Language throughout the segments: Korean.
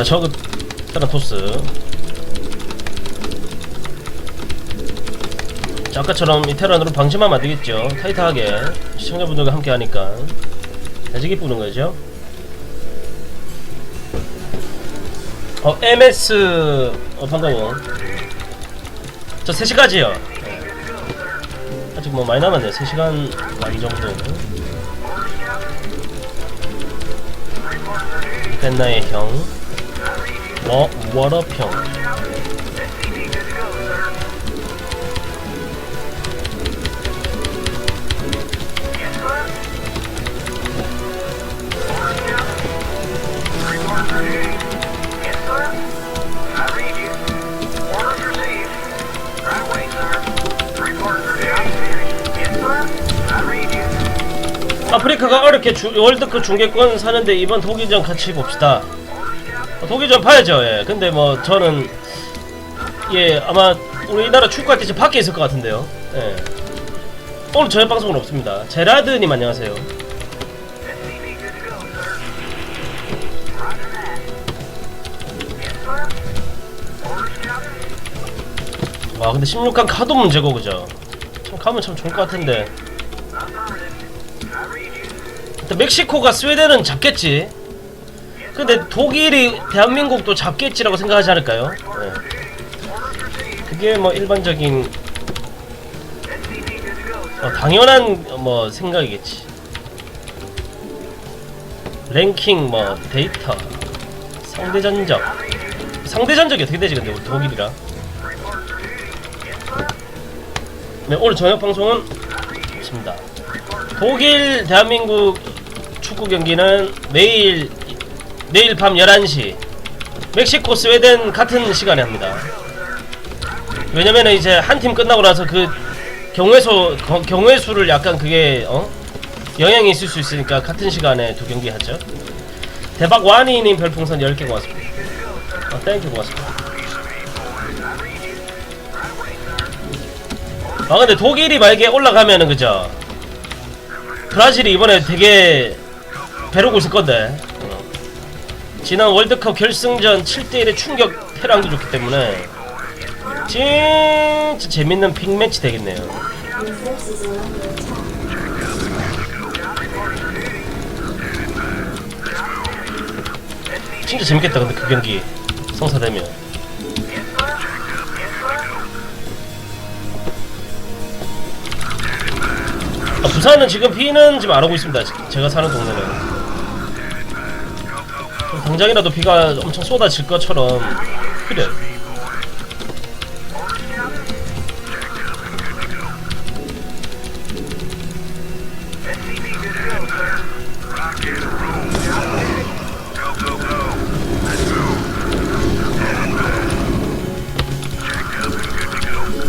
자 저그 타나토스. 자 아까처럼 이 테란으로 방심하면 안되겠죠. 타이트하게 시청자분들과 함께 하니까. 대지기 뿌는 거죠? 어 MS 어 반가워 저 3시까지요. 아직 뭐 많이 남았네 3시간 반 정도. 벤나의 형 워, 워러평 아프리카가 어렵게 주, 월드컵 중계권 사는데 이번 독일전 같이 봅시다. 어, 독일전 봐야죠. 예. 근데 뭐 저는 예 아마 우리나라 축구할 때 지금 밖에 있을 것 같은데요. 예. 오늘 저녁 방송은 없습니다. 제라드님 안녕하세요. 와 근데 16강 카도 문제고 그죠? 참 가면 참 좋을 것 같은데. 일단 멕시코가 스웨덴은 잡겠지. 근데 독일이 대한민국도 잡겠지라고 생각하지 않을까요? 네. 그게 뭐 일반적인 어, 당연한 뭐 생각이겠지. 랭킹 뭐 데이터 상대 전적 상대 전적이 어떻게 되지 근데 우리 독일이랑 네 오늘 저녁 방송은 없습니다. 독일 대한민국 축구 경기는 내일 내일 밤 11시 멕시코 스웨덴 같은 시간에 합니다. 왜냐면은 이제 한 팀 끝나고 나서 그 경우의 수 경우의 수를 약간 그게 어? 영향이 있을 수 있으니까 같은 시간에 두 경기 하죠. 대박 와니님 별풍선 10개 고맙습니다. 어, 땡큐 고맙습니다. 아 근데 독일이 만약에 올라가면은 그죠? 브라질이 이번에 되게 배르고 있을 건데 어. 지난 월드컵 결승전 7대1의 충격 패를 안겨줬기 때문에 진짜 재밌는 픽매치 되겠네요. 진짜 재밌겠다 근데 그 경기 성사되면. 아, 부산은 지금 비는 지금 안 오고 있습니다. 지- 제가 사는 동네는. 좀 당장이라도 비가 엄청 쏟아질 것처럼 그래.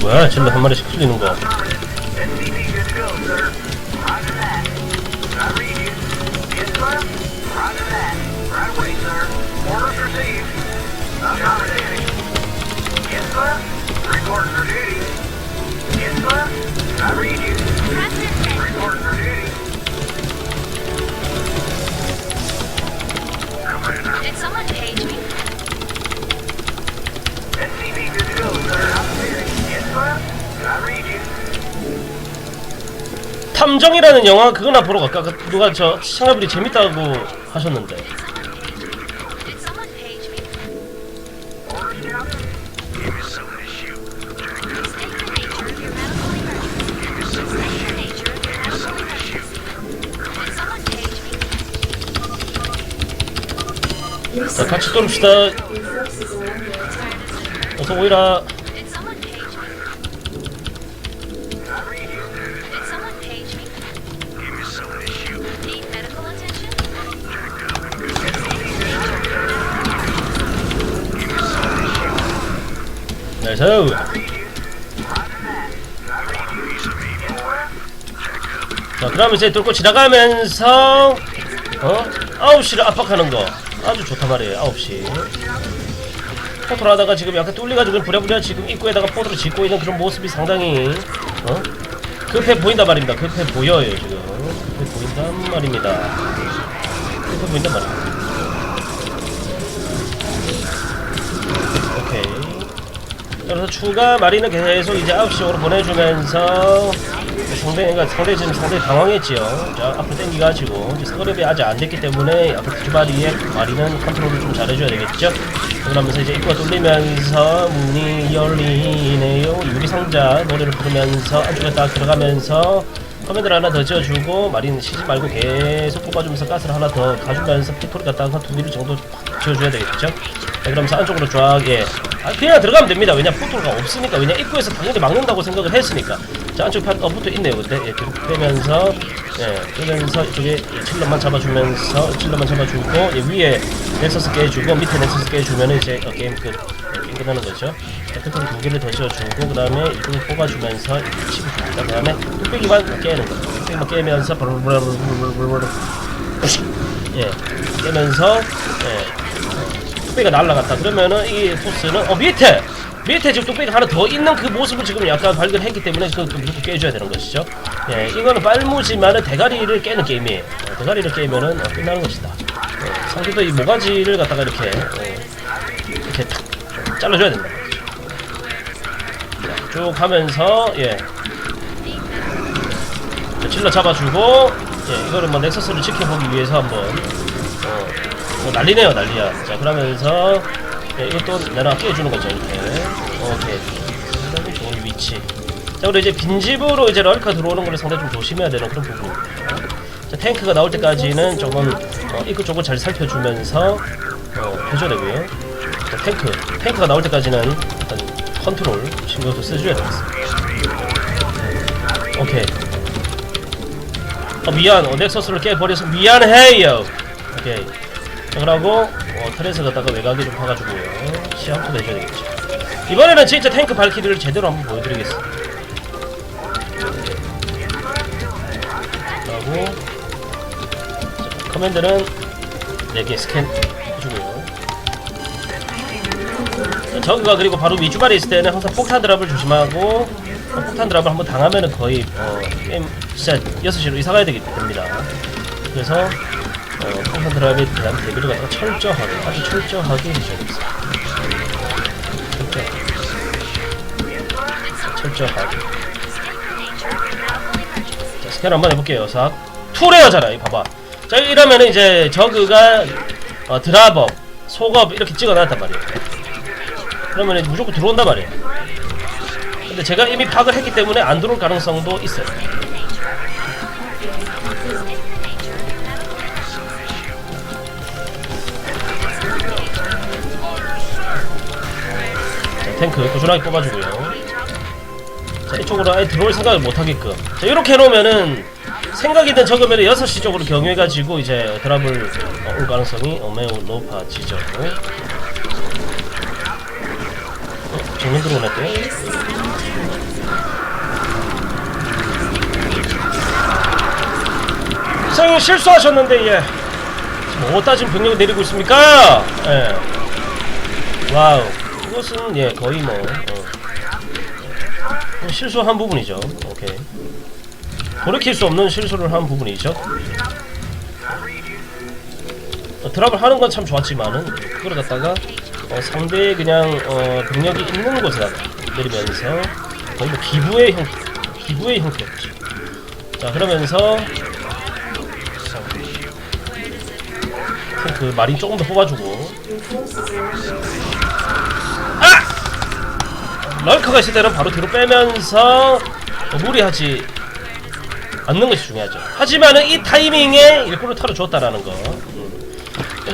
뭐야 질러 한 마리씩 풀리는 거 탐정이라는 영화 그거나 보러 갈까? 그 누가 저 시청자분이 재밌다고 하셨는데? 자 같이 attack. 어서 오이라 나이스 자 그러면 이제 뚫고 지나가면서 어? 9시를 압박하는 거 아주 좋단 말이에요 9시 포토를 하다가 지금 약간 뚫려가지고 부랴부랴 지금 입구에다가 포토를 짓고 있는 그런 모습이 상당히 어? 급해 보인단 말입니다 급해 보여요 지금 급해 보인단 말입니다 급해 보인단 말입니다 오케이. 그래서 추가 마리는 계속 이제 9시 쪽으로 보내주면서 상대, 그러니까 상대 지금 상당히 당황했지요. 자, 앞으로 땡기가지고 이제 스크랩이 아직 안 됐기 때문에 앞으로 두 마리의 마리는 컨트롤을 좀 잘해줘야 되겠죠. 그러면서 이제 입구가 뚫리면서 문이 열리네요. 유리상자 노래를 부르면서 안쪽에 딱 들어가면서 커맨드를 하나 더 지어주고 마린 쉬지 말고 계속 뽑아주면서 가스를 하나 더 가주면서 피토리 갖다가 두 개를 정도 지어줘야 되겠죠. 자, 그러면서 안쪽으로 쫙 예. 아, 그냥 들어가면 됩니다. 왜냐 포토가 없으니까 왜냐 입구에서 당연히 막는다고 생각을 했으니까. 자 안쪽 판 어부터 있네요. 근데 예, 빼면서 예, 빼면서 이쪽에 칠러만 잡아주면서 칠러만 잡아주고 예, 위에 넥서스 깨주고 밑에 넥서스 깨주면은 이제 어, 게임 끝. 예, 게임 끝나는 거죠. 자, 끝으로 두 개를 더 지어주고 그 다음에 이쪽을 뽑아주면서 치고 줍니다. 그 다음에 뚝배기만 깨는 거. 뚝배기만 깨면서 브르르르르르르르 예, 깨면서 예. 뚝배기가 날라갔다. 그러면은 이 토스는 어 밑에! 밑에 지금 뚝배기가 하나 더 있는 그 모습을 지금 약간 발견했기 때문에 그, 그 무조건 깨줘야 되는 것이죠. 예 이거는 빨무지만은 대가리를 깨는 게임이에요. 어, 대가리를 깨면은 어, 끝나는 것이다. 어, 상대도 이 모가지를 갖다가 이렇게 어, 이렇게 탁 잘라줘야 된다. 자, 쭉 가면서 예. 자, 칠러 잡아주고 예 이거를 뭐 넥서스를 지켜보기 위해서 한번 어, 어, 난리네요 난리야. 자 그러면서 예, 이것도 내가 깨주는 거죠 이렇게. 오케이. 상당히 좋은 위치. 자 그리고 이제 빈집으로 이제 럴카 들어오는 걸 상당히 좀 조심해야 되는 그런 부분입니다 자 탱크가 나올 때까지는 조금 어, 입구 쪽을 잘 살펴주면서 어, 해줘야 되고요. 자, 탱크. 탱크가 나올 때까지는 일단 컨트롤 신경도 써줘야 되겠습니다. 오케이. 어 미안. 어, 넥서스를 깨버려서 미안해요. 오케이. 자, 그러고 어, 트레스 갖다가 외곽에 좀 파가지고요 시험도 내줘야 되겠죠. 이번에는 진짜 탱크 발키리를 제대로 한번 보여드리겠습니다. 그러고 자, 커맨드는 4개 스캔 해주고요. 자, 저그가 그리고 바로 위주발에 있을 때는 항상 폭탄 드랍을 조심하고 어, 폭탄 드랍을 한번 당하면은 거의 어, 게임 진짜 6시로 이사 가야 되기 됩니다. 그래서 어, 폭탄 드랍에 대한 대비를 갖다가 철저하게 아주 철저하게 해줘야겠습니다. 철저하게. 철저하게. 자 스캔 한번 해볼게요. 싹 투레어잖아 이 봐봐. 자 이러면은 이제 저그가 어, 드랍업 속업 이렇게 찍어놨단 말이에요. 그러면 무조건 들어온단 말이에요. 근데 제가 이미 파악을 했기 때문에 안 들어올 가능성도 있어요 탱크 꾸준하게 뽑아주고요. 자, 이쪽으로 아예 들어올 생각을 못하게끔. 자, 이렇게 해놓으면은 생각이든 적으면 6시 쪽으로 경유해가지고 이제 드랍을 어, 올 가능성이 어, 매우 높아지죠. 어, 정면 들어오네. 선생님 실수하셨는데 예. 지금 어디다 지금 병력 내리고 있습니까? 예. 와우. 이것은 예 거의 뭐 어. 실수한 부분이죠. 오케이. 돌이킬 수 없는 실수를 한 부분이죠. 어, 드랍을 하는 건 참 좋았지만은 갖다가 어, 상대의 그냥 어, 병력이 있는 곳에다 내리면서 거의 뭐 기부의 형태, 기부의 형태였죠. 자 그러면서 그 마린 조금 더 뽑아주고 럴커가 있을 때는 바로 뒤로 빼면서 어, 무리하지 않는 것이 중요하죠. 하지만은 이 타이밍에 일꾼을 털어줬다라는 거.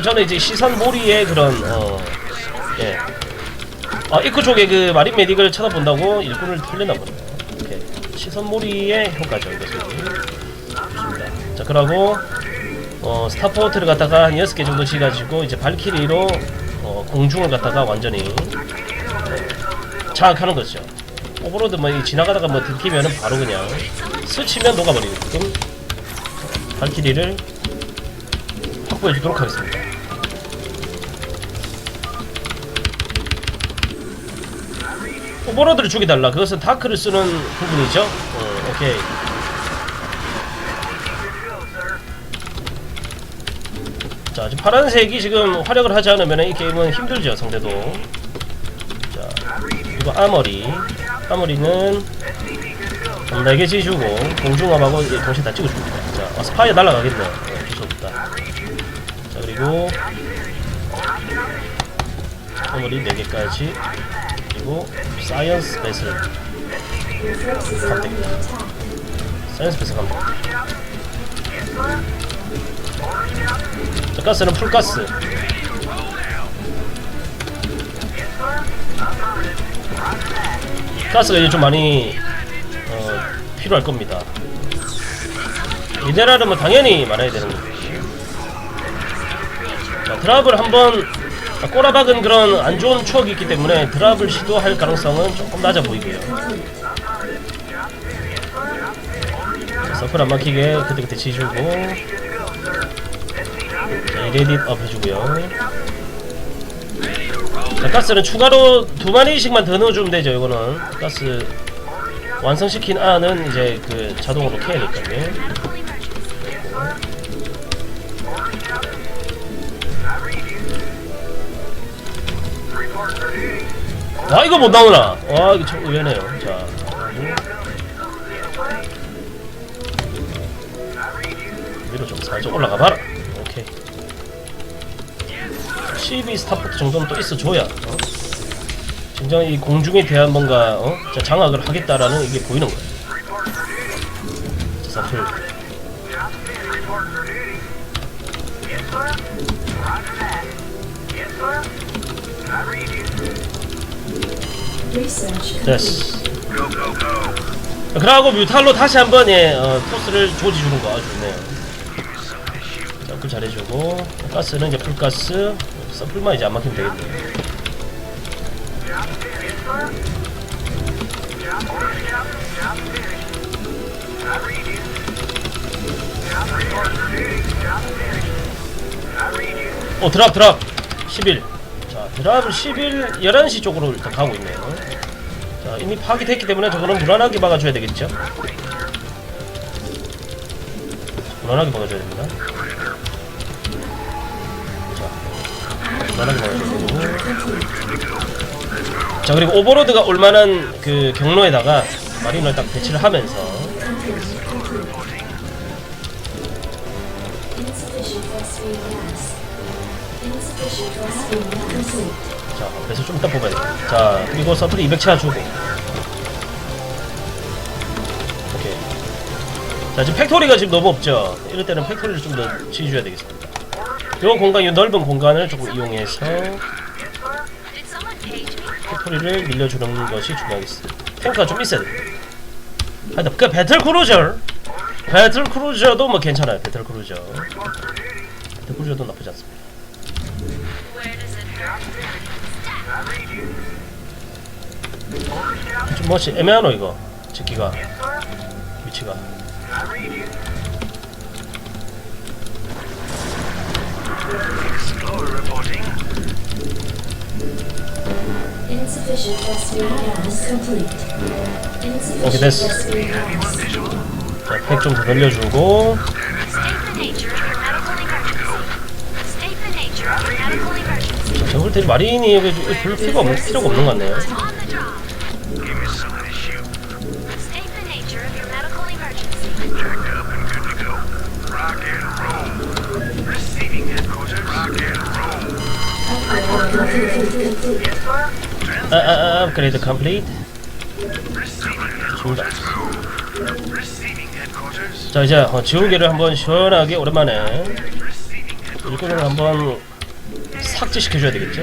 저는 이제 시선 몰이의 그런 어, 예. 어, 입구 쪽에 그 마린 메딕을 쳐다본다고 일꾼을 털려나 보네요. 시선 몰이의 효과죠, 이것은. 좋습니다. 자, 그러고 어, 스타포트를 갖다가 한 6개 정도 지가지고 이제 발키리로 어, 공중을 갖다가 완전히 장악하는 거죠. 오버로드 뭐이 지나가다가 뭐 들키면은 바로 그냥 스치면 녹아버리게끔 발키리를 확보해 주도록 하겠습니다. 오버로드를 죽여달라. 그것은 다크를 쓰는 부분이죠. 어, 오케이. 자, 파란색이 지금 활약을 하지 않으면 이 게임은 힘들죠, 상대도. 그리고 아머리. 아머리는 4개 지주고 공중업하고 이제 동시에 다 찍어줍니다. 자 아, 스파이어 날아가겠네 어, 어쩔 수 없다. 자 그리고 아머리 4개까지. 그리고 사이언스 are under attack. 사이언스 배슬 갑니다 자 가스는 풀가스 가스가 이제 좀 많이 어, 필요할 겁니다. 미네랄은 뭐 당연히 많아야 되는 거고. 자, 드랍을 한번 꼬라박은 그런 안 좋은 추억이 있기 때문에 드랍을 시도할 가능성은 조금 낮아 보이고요. 자, 서클 안 막히게 그때그때 지주고 자, 레딧 업 해주고요. 자, 가스는 추가로 두 마리씩만 더 넣어주면 되죠. 이거는 가스 완성시킨 안은 이제 그 자동으로 캐니까요. 아 이거 못 나오나? 와 이거 참 의외네요. 자, 위로 좀 살짝 올라가 봐라. 12 스타포트 정도는 또 있어줘야. 어? 진정 이 공중에 대한 뭔가 어? 자, 장악을 하겠다라는 이게 보이는 거예요. 자, complete. 됐어. 그러고 뮤탈로 다시 한번 예, 어, 토스를 조지주는 거 아주 좋네요. 자, 그 잘해주고 가스는 이제 풀가스, 서플만 이제 안 막히면 되겠네. 어 드랍 드랍 11. 자 드랍을 11 11시 쪽으로 일단 가고 있네요. 자, 이미 파괴됐기 때문에 저거는 무난하게 막아줘야 되겠죠? 무난하게 막아줘야 됩니다. 무난하게 되고. 자, 그리고 오버로드가 올만한 그 경로에다가 마린을 딱 배치를 하면서. 자, 그래서 좀 이따 뽑아야 돼. 자, 그리고 서플이 200채 주고. 오케이. 자, 지금 팩토리가 지금 너무 없죠? 이럴 때는 팩토리를 좀 더 지어줘야 되겠습니다. 요 공간, 요 넓은 공간을 조금 이용해서? 팩토리를 밀려주는 것이 중요하겠습니다. 탱크가 좀 있어야 돼. 하여튼, 그 배틀 크루저. 배틀 크루저도 뭐 괜찮아요, 배틀 크루저. 배틀 크루저도 나쁘지 않습니다. 좀 뭐지, 애매하노, 이거. 짓기가. 위치가. Insufficient phosphine gas. Complete. Okay, Insufficient that's- phosphine gas. 자, 팩좀더 늘려주고. State the nature of medical emergency. State the nature of medical emergency. 자, 볼때 마린이 여기 별로 필요가 없는, 필요가 없는 것 같네요. On the job. State Upgrade complete. Complete. 아, 아, 아, 업그레이드 컴플리트. 좋습니다. 자, 이제 어, 지우개를 한번 시원하게 오랜만에 일꾼을 한번 삭제시켜줘야 되겠죠?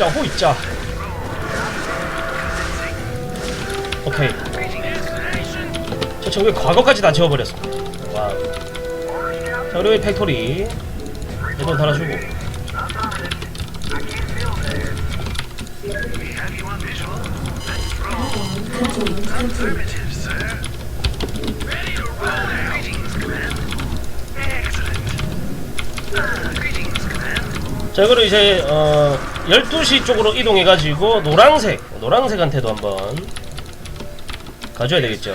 있자 호 있자. 오케이. 저 저게 과거까지 다 지워버렸어. 와자 그리고 팩토리. 얘도 달아주고. 자 그리고 이제 어 12시 쪽으로 이동해 가지고 노랑색 노랑색한테도 한번 가져야 되겠죠.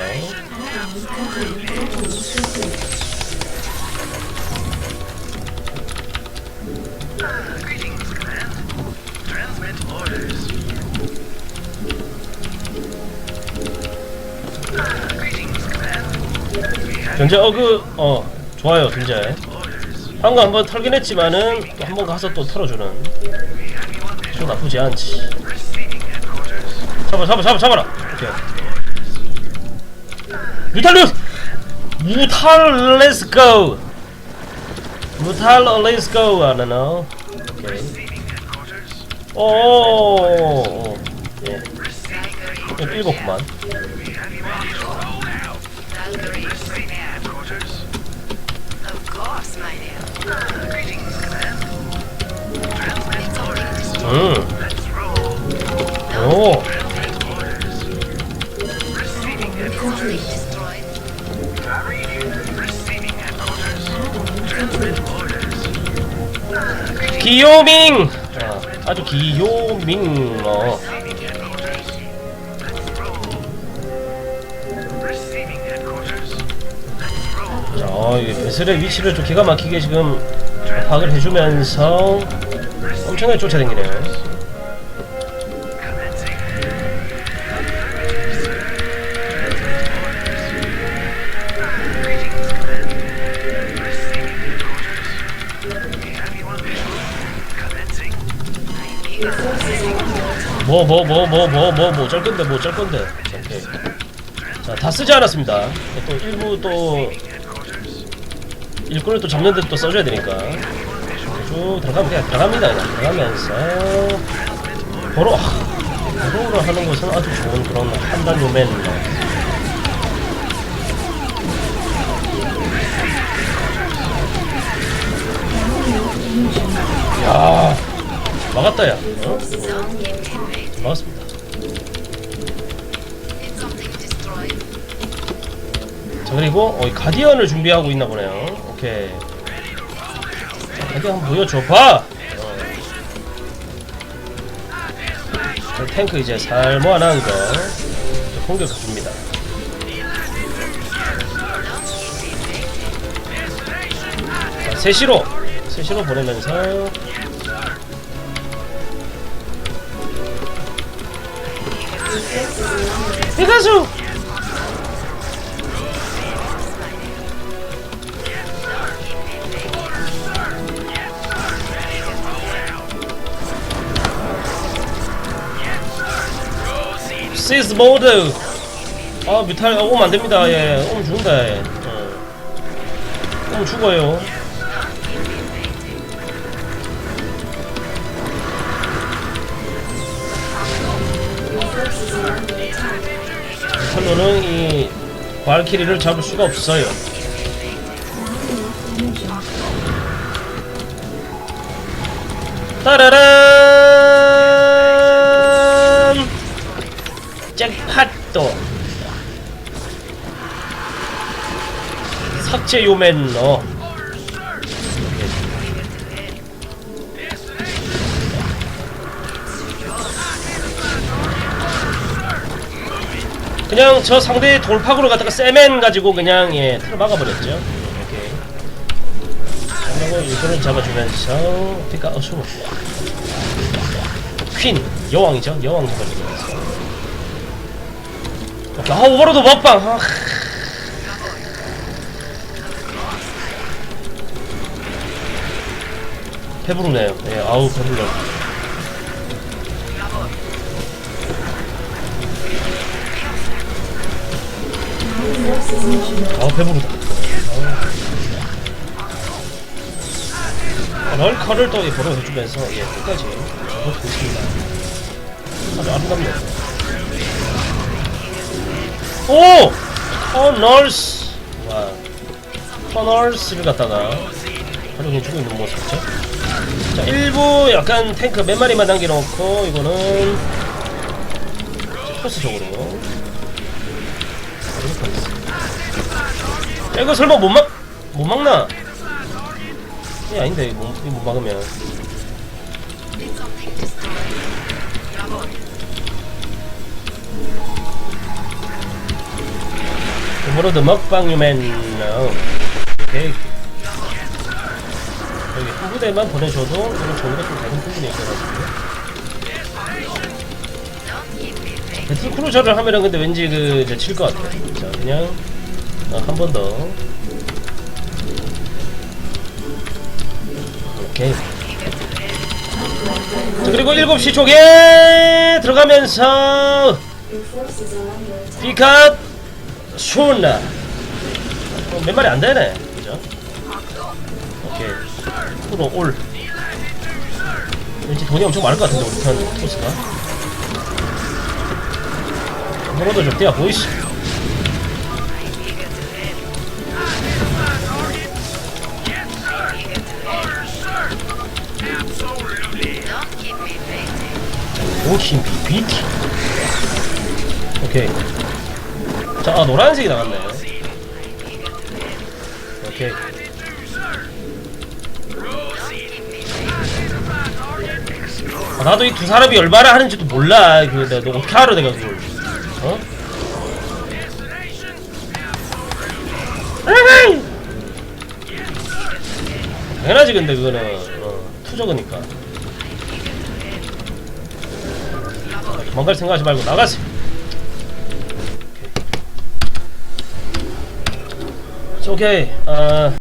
견제 어그 어 좋아요 견제. 방금 한번 털긴 했지만은 또 한 번 가서 또 털어주는 좀 나쁘지 않지. 잡아 잡아 잡아 잡아라. 오케이. 뮤탈리우스! 무탈 렛츠 고! 무탈 렛츠고 아나노 오케이. 오오오 예. 좀 읽었구만 음. 오. 기요밍. 아, 아주 기요밍. 어. 자, 어, 이 베슬의 위치를 좀 기가 막히게 지금 파악을 해주면서 엄청나게 쫓아다니네요. 뭐뭐 뭐 뭐 뭐 뭐뭐짤 건데 뭐짤 건데. 자, 오케이 자다 쓰지 않았습니다. 또 일부 또 일꾼을 또 잡는데 또 써줘야 되니까 쭉 들어가면 그냥 들어갑니다 그냥. 들어가면서. 보로. 보로를 하는 것은 아주 좋은 그런 판단 요맨 야 막았다 야. 어? 막았습니다. 자 그리고 어, 이 가디언을 준비하고 있나 보네요. 오케이 자, 가디언 한번 보여줘봐. 탱크 이제 살 모아놓은 거 이제 공격해 줍니다. 자 세시로 세시로 보내면서 피카소 시스 모드 아 뮤탈 어, 오면 안됩니다. 예 오면 죽는다 예. 어. 오면 죽어요. 뮤탈로는 이 발키리를 잡을 수가 없어요. 따라란 잭팟도 삭제 요맨 어. 그냥 저 상대의 돌파구를 갖다가 세맨 가지고 그냥 예 틀어 막아버렸죠. 이렇게. 그리고 이거를 잡아주면서 피카 어수 퀸 여왕이죠. 여왕 잡아주면서 아 오버로드 먹방. 아, 배부르네요. 예 아우 배불러. 아 배부르다. 아, 럴커를 또 벌어주면서 예 끝까지. 잡고 있습니다. 아주 아름답네요 오! 터널스 와 터널스를 갖다가 활용해 주고 있는 모습이죠 자 일부 약간 탱크 몇 마리만 남겨놓고 이거는 이제 토스적으로 야, 이거 설마 못 막, 못 막나? 이 아닌데, 못, 못 막으면. 오버로드 먹방 유맨. 오케이 여기 한 부대만 보내줘도 이런 저기가 좀 다른 부분이 있어가지고. 배틀 크루저를 하면은 근데 왠지 그 이제 칠것 같아 자 그냥 어, 한번 더. 오케이. 자 그리고 7시 쪽에 들어가면서. 피컷 슈나 어, 몇 마리 안 되네. 그죠? 오케이. 프로 올. 왠지 돈이 엄청 많을 것 같은데 우리 편 토스가. 프로도 좀 뛰어 보이시. 오킨 비비티 오케이 자 아, 노란색이 나갔네. 오케이. 아, 나도 이 두 사람이 얼마나 하는지도 몰라. 그 내가 너 어떻게 알아 내가 그걸 어? 당연하지 근데 그거는. 어, 투저그니까. 도망갈 생각하지 말고 나가세 okay. Uh,